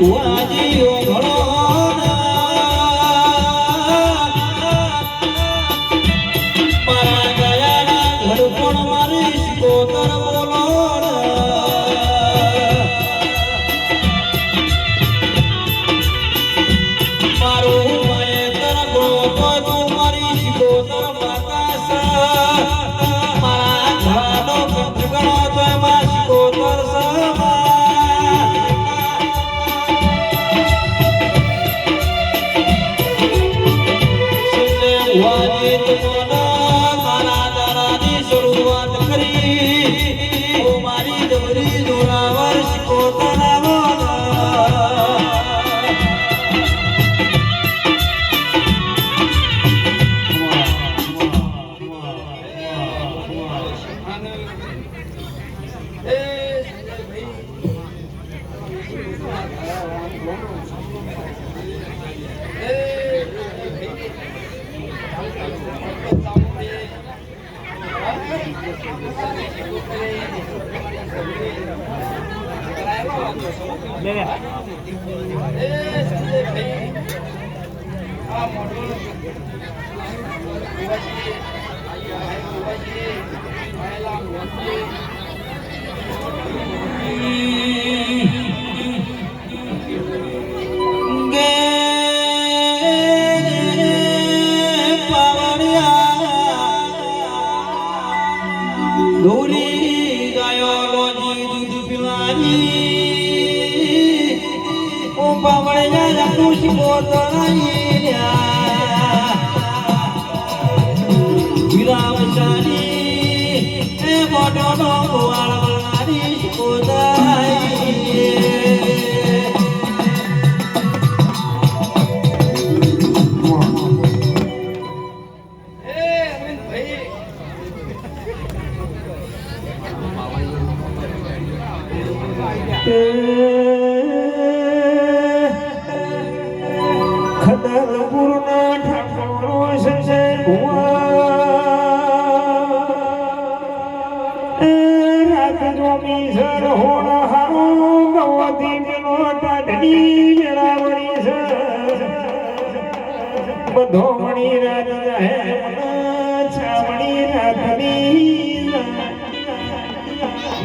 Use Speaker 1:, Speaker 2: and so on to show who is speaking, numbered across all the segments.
Speaker 1: ભુવાજી ઓ મારા ગે 我等
Speaker 2: 了一年 રાત જોમી સર હોણ હારો ગવતી પેલો ટાઢની મેળાવણી છે. બધો મણી રાત રહે છાવણી રાતની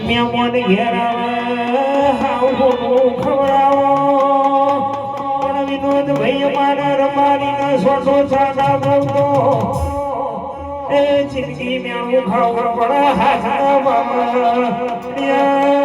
Speaker 2: મેમોન ઘેરાવા, હાવ ગોળું ખવડાવો. પણ વિનોદ ભાઈ મારા રમાડીને સોસો સાદા બોલતો. એ જિંદગી મેળું ખાવું પડે હાથના મામા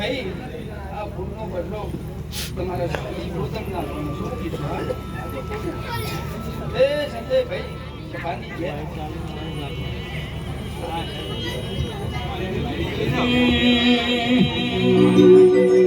Speaker 1: એક આ કોઈ કુકુઆ તમારે તો મારા મોઢું બોલી ગોળાય
Speaker 2: એ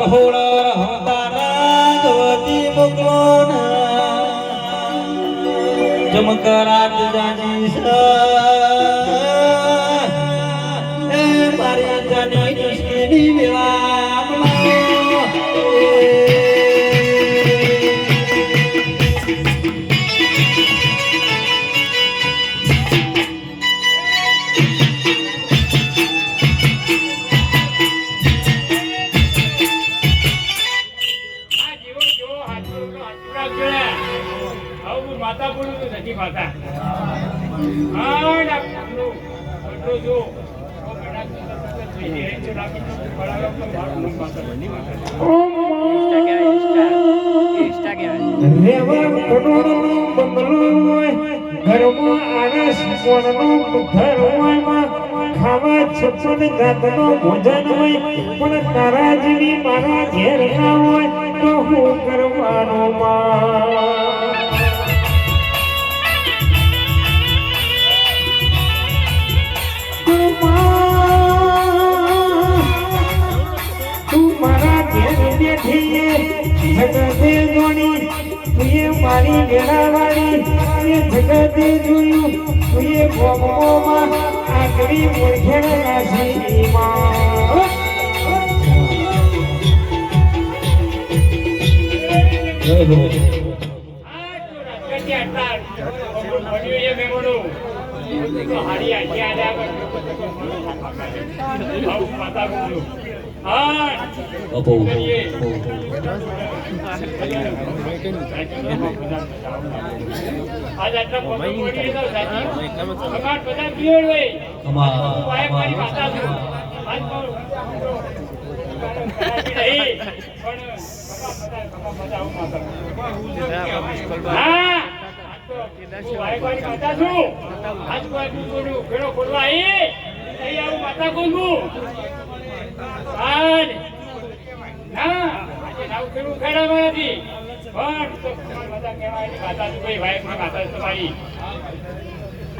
Speaker 1: રહોડા રહતારા જોતી મોકલો ચમકરાત જાની સ
Speaker 2: રેવા કરોડનો બંગલો હોય, ઘરમાં ખાવા છપ્પન જાતનો ભોજન હોય, પણ તારા જેવી મારા ઘેર ના હોય તો હું કરવાનો માં? તું મારા ઘેર બેઠી જગતે તું એ મારી વેળાવાળી એ જગતે જોયું તું એ ભોગવોમાં આકરી મૂર્ખેણ નાસી માં
Speaker 1: અપો
Speaker 2: આજ આટલા પગો
Speaker 1: અમા
Speaker 2: હું માતા કોણ. હા, આજ ના, આજે નવ ખેડૂત ખેડામાં નથી. પણ તો કહેવાય કોઈ તમારી.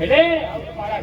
Speaker 2: એટલે, મારા